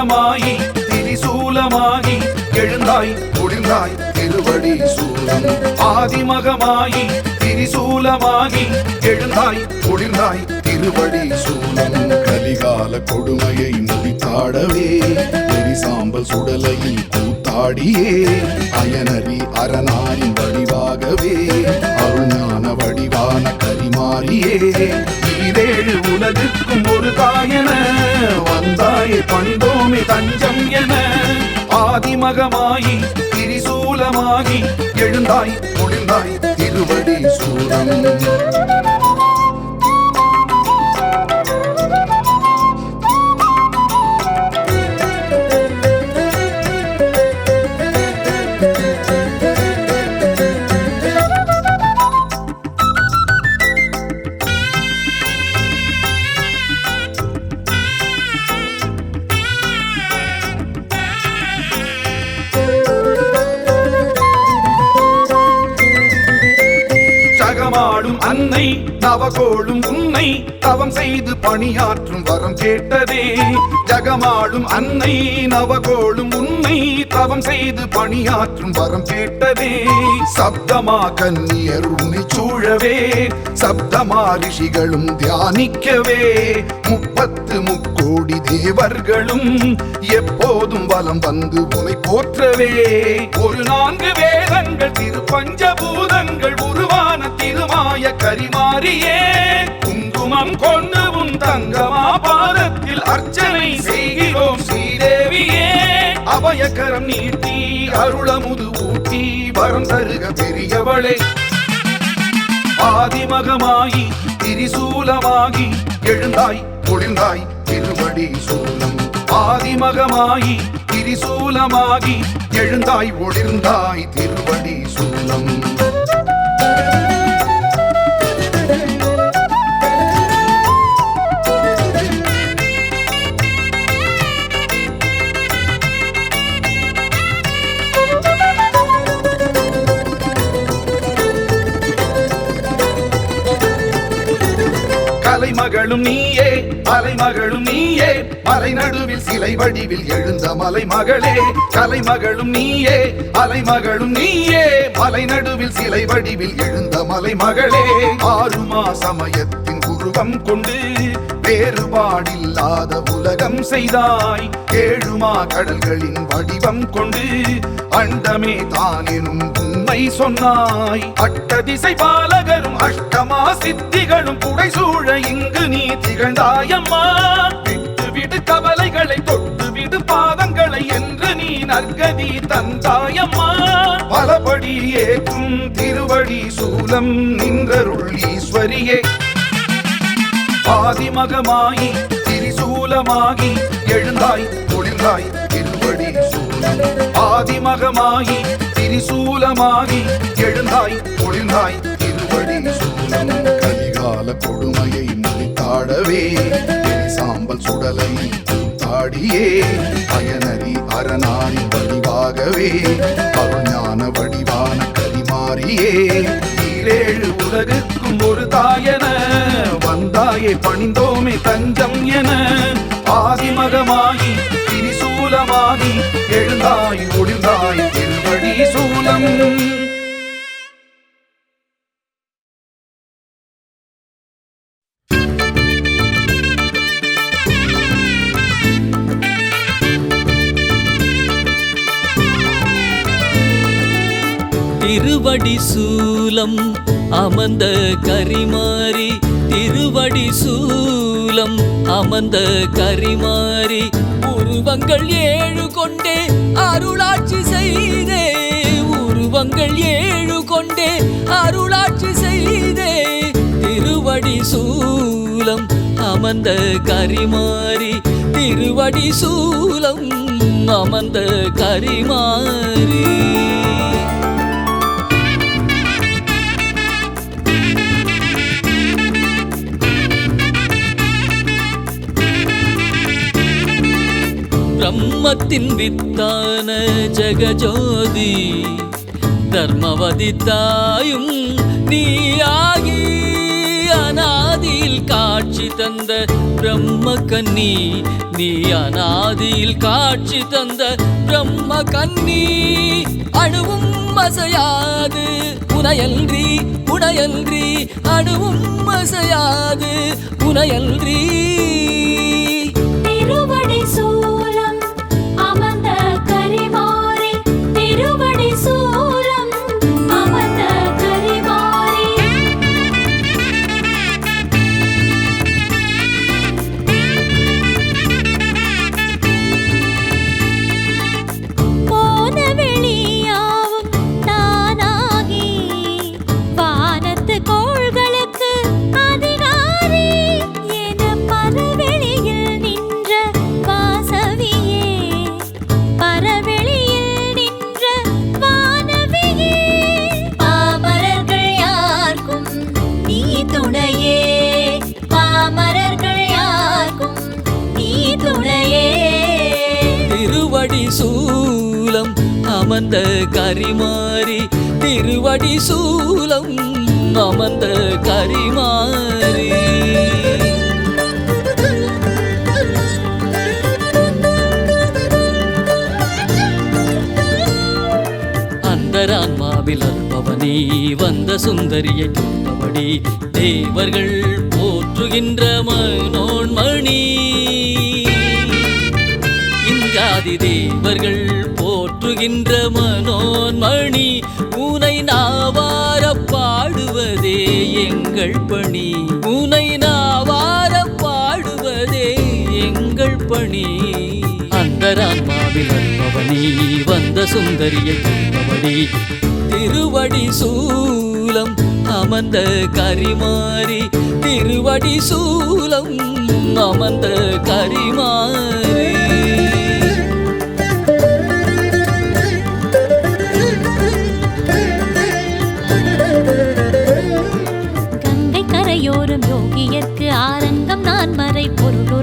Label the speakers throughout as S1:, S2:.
S1: ஆதிமகமாயி திரிசூலமாகி எழுந்தாய்
S2: ஒளிர்ந்தாய் திருவடி சூலம்
S1: ஆதிமகமாயி திரிசூலமாகி எழுந்தாய்
S2: ஒளிர்ந்தாய் திருவடி சூலம் கலிகால கொடுமையை முடித்தாடவே சாம்பல் சுடலையில் கூத்தாடியே அயனரி அரணாரின் வடிவாகவே அருணான வடிவான கரிமாரியே
S1: இதேழு உலகிற்கும் ஒரு தாயன வந்தாயே பணிந்தோமே தஞ்சம் என ஆதிமகமாயி திரிசூலமாகி எழுந்தாய்
S2: முடிந்தாய் திருவடி சூலம்.
S1: தவம் செய்து பணியாற்றும் வரம் கேட்டதே. ஜகமாடும் அன்னை நவகோளும் உன்னை தவம் செய்து பணியாற்றும் வரம் கேட்டதே.
S2: சப்தமா கன்னியர் உன்னை
S1: சூழவே
S2: சப்தமா ரிஷிகளும்
S1: தியானிக்கவே.
S2: முப்பத்து முக்கோடி தேவர்களும் எப்போதும் வலம் வந்து உனை
S1: போற்றவே. ஒரு நான்கு வேதங்கள் திரு பஞ்சபூதங்கள் உருவான திருமாய கரிமாரியே. குங்குமம் கொண்டு உன் தங்கமா பாதத்தில் அர்ச்சனை செய்கிறோம். ஸ்ரீதேவியே அபயக்கரம் நீட்டி அருளமுது ஊட்டி வரம் தருக பெரியவளே. ஆதிமகமாகி திரிசூலமாகி எழுந்தாய்
S2: ஒளிர்ந்தாய் திருவடி சூலம்.
S1: ஆதிமகமாயி திரிசூலமாகி எழுந்தாய்
S2: ஒளிர்ந்தாய் திருவடி சூலம்.
S1: மகளும் நீயே அலைமகளும் நீயே. மலை நடுவில் சிலை வடிவில் எழுந்த மலை மகளே கலைமகளும் நீயே அலைமகளும் நீயே. மலை நடுவில் சிலை வடிவில் எழுந்த மலை மகளே ஆறுமா சமயத்தின் உருவம் கொண்டு வேறுபாடில்லாத உலகம் செய்தாய். ஏழுமா கடல்களின் வடிவம் கொண்டு அண்டமே தானெனும் உண்மை சொன்னாய். அட்ட திசை பாலகரும் அஷ்டமா சித்திகளும் புடை சூழ இங்கு நீ திகழ்ந்தாயம்மா. விட்டு விடு கவலைகளை தொட்டு விடு பாதங்களை என்று நீ நற்கதி தந்தாயம்மா. பலபடி ஏற்றும் திருவடி சூலம் நின்றருள் ஈஸ்வரியே. ஆதிமகமாயி திரிசூலமாகி எழுந்தாய்
S2: ஒளிர்ந்தாய் திருவடி சூலம்
S1: ஆதிமகமாயி திரிசூலமாகி எழுந்தாய்
S2: ஒளிர்ந்தாய் திருவடி சூலம் கலிகால கொடுமையை முடித்தாடவே சாம்பல் சுடலை தாடியே பயனறி அரணாரி வடிவாகவே அருஞான வடிவான கரிமாறியே
S1: ஈரேழு உலகுக்கும் ஒரு தாயன வந்தாயே பணிந்தோமே தஞ்சம் என. ஆதிமகமாகி திரிசூலமாகி எழுந்தாய் ஒளிர்ந்தாய் திருவடி சூலம்.
S3: திருவடி சூலம் அமர்ந்த கரிமாறி திருவடி சூலம் அமர்ந்த கரிமாறி உருவங்கள் ஏழு கொண்டே அருளாட்சி செய்தே உருவங்கள் ஏழு கொண்டே அருளாட்சி செய்தே. திருவடி சூலம் அமர்ந்த கரிமாறி திருவடி சூலம் அமர்ந்த கரிமாறி பிரம்மத்தின் வித்தான ஜகஜோதி தர்மவதி தாயும் நீயாகி அநாதியில் காட்சி தந்த பிரம்ம கன்னி நீ அநாதியில் காட்சி தந்த பிரம்ம கன்னி அணுவும் அசையாது புனையன்றி புனையன்றி அணுவும் அசையாது
S4: புனையன்றி. சோ அமர்ந்த கரிமாறி திருவடி சூலம் அமர்ந்த கரிமாறி.
S3: அந்தரான்மாவில் அற்பவனி வந்த சுந்தரியை தொட்டபடி தேவர்கள் போற்றுகின்ற மனோன்மணி. இஞ்சாதி தேவர்கள் போற்றுகின்ற மனோன்மணி உனை நாவார பாடுவதே எங்கள் பணி. உனை நாவார பாடுவதே எங்கள் பணி. அந்தரான்மாவில் அன்பவனி வந்த சுந்தரியை கொண்டபடி திருவடி சூலம் அமர்ந்த கரிமாறி திருவடி சூலம் அமர்ந்த கரிமாறி.
S4: நான் மறை பொருளுரைத்து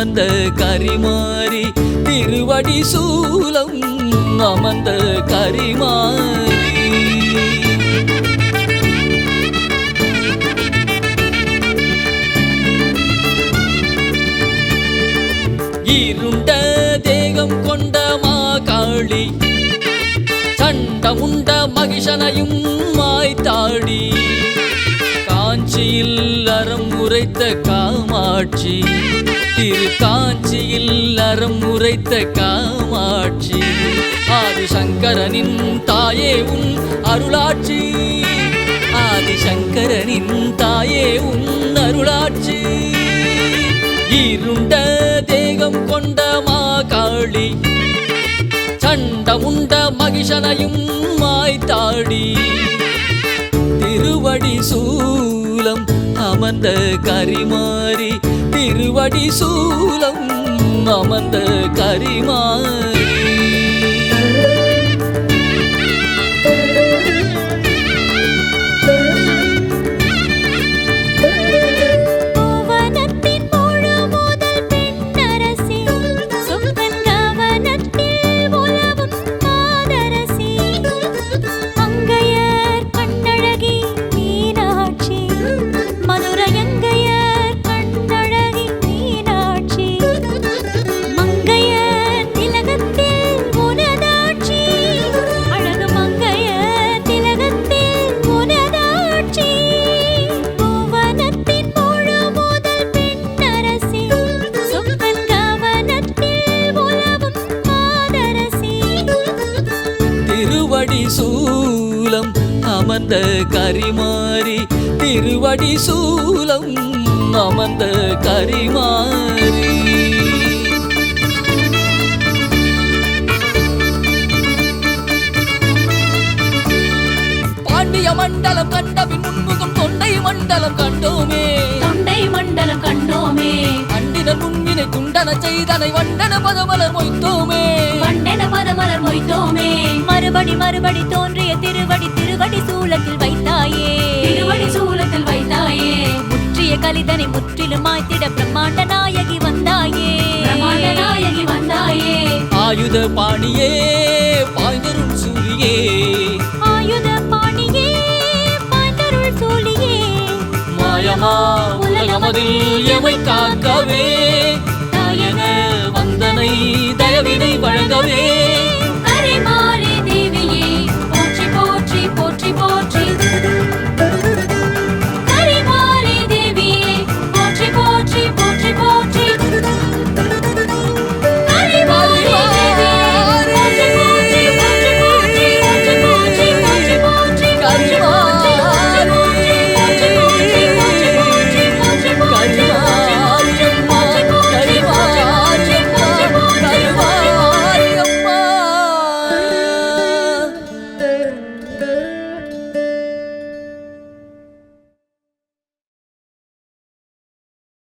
S3: அமர்ந்த கரிமாறி திருவடி சூலம் அமர்ந்த கரிமாறி. இருண்ட தேகம் கொண்ட மா காளி சண்ட உண்ட மகிஷனையும் காஞ்சியில் அறம் உரைத்த காமாட்சி. திரு காஞ்சியில் அறம் உரைத்த காமாட்சி. ஆதிசங்கரனின் தாயே உன் அருளாட்சி. ஆதிசங்கரனின் தாயே உன் அருளாட்சி. இருண்ட தேகம் கொண்ட மாகாளி. சண்டமுண்ட மகிஷனையும் மாய்த்தாடி திருவடி சூலம் அமர்ந்த கரிமாறி திருவடி சூலம் அமர்ந்த கரிமாறி. அமர்ந்த கரிமாறி திருவடி சூலம் அமர்ந்த கரிமாறி. பாண்டிய மண்டலம் கண்ட பின் முன்முகம் தொண்டை மண்டலம் கண்டோமே.
S4: தொண்டை மண்டலம் கண்டோமே.
S3: அண்டின முன்வினை துண்டன செய்தனை வண்டன பதமலர் மொய்த்தோமே.
S4: வண்டன பதமலர் மொய்த்தோமே. மறுபடி மறுபடி தோன்றிய திருவடி திருவடி சூலத்தில் வைத்தாயே. திருவடி சூலத்தில் வைத்தாயே. முற்றிய கலிதனை முற்றிலும் மாய்த்திட பிரம்மாண்ட நாயகி வந்தாயே. பிரம்மாண்ட நாயகி வந்தாயே.
S3: ஆயுத பாணியே பாய்ந்தருள் சூரியே
S4: ஆயுத பாணியே பாய்ந்தருள் சூழியே.
S3: மாயமா உலகமதில்